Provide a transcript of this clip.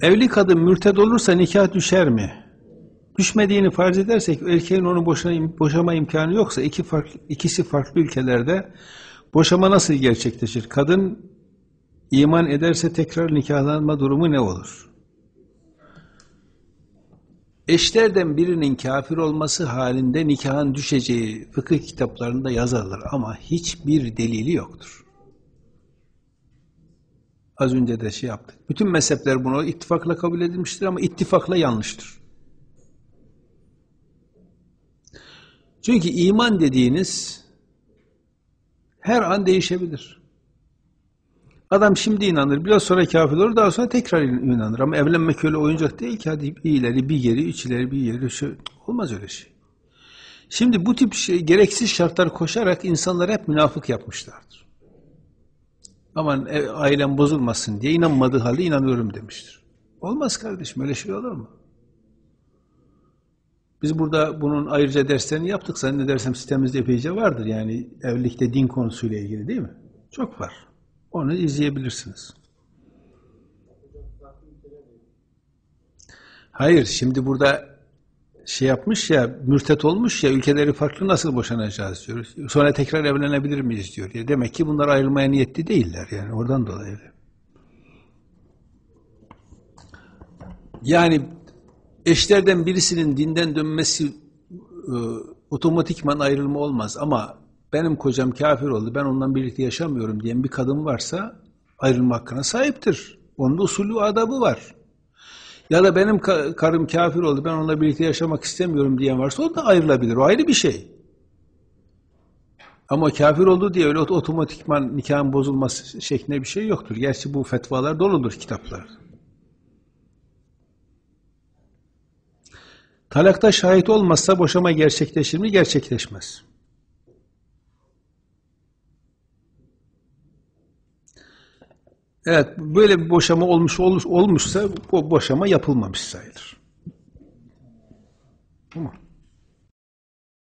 Evli kadın mürted olursa nikah düşer mi? Düşmediğini farz edersek erkeğin onu boşama, imkanı yoksa iki farklı, ikisi farklı ülkelerde boşama nasıl gerçekleşir? Kadın iman ederse tekrar nikahlanma durumu ne olur? Eşlerden birinin kafir olması halinde nikahın düşeceği fıkıh kitaplarında yazarlar ama hiçbir delili yoktur. Az önce de şey yaptık. Bütün mezhepler bunu ittifakla kabul edilmiştir ama ittifakla yanlıştır. Çünkü iman dediğiniz her an değişebilir. Adam şimdi inanır, biraz sonra kafir olur, daha sonra tekrar inanır. Ama evlenmek öyle oyuncak değil ki, hadi bir ileri, bir geri, üç ileri, bir geri, şu, olmaz öyle şey. Şimdi bu tip şey, gereksiz şartlar koşarak insanlar hep münafık yapmışlardır. Aman ev, ailem bozulmasın diye inanmadığı halde inanıyorum demiştir. Olmaz kardeşim, öyle şey olur mu? Biz burada bunun ayrıca derslerini yaptık. Zannedersem sitemizde epeyce vardır. Yani evlilikte din konusuyla ilgili değil mi? Çok var. Onu izleyebilirsiniz. Hayır, şimdi burada şey yapmış ya, mürtet olmuş ya, ülkeleri farklı nasıl boşanacağız diyoruz. Sonra tekrar evlenebilir miyiz diyor. Ya demek ki bunlar ayrılmaya niyetli değiller yani oradan dolayı. Yani eşlerden birisinin dinden dönmesi e, otomatikman ayrılma olmaz ama benim kocam kafir oldu, ben ondan birlikte yaşamıyorum diyen bir kadın varsa ayrılma hakkına sahiptir. Onun usulü adabı var. Ya da benim karım kafir oldu, ben onunla birlikte yaşamak istemiyorum diyen varsa o da ayrılabilir. O ayrı bir şey. Ama kafir oldu diye öyle otomatikman nikahın bozulması şeklinde bir şey yoktur. Gerçi bu fetvalar doludur kitaplarda. Talakta şahit olmazsa boşama gerçekleşir mi? Gerçekleşmez. Evet, böyle bir boşama olmuş, olmuş olmuşsa bu boşama yapılmamış sayılır. Tamam.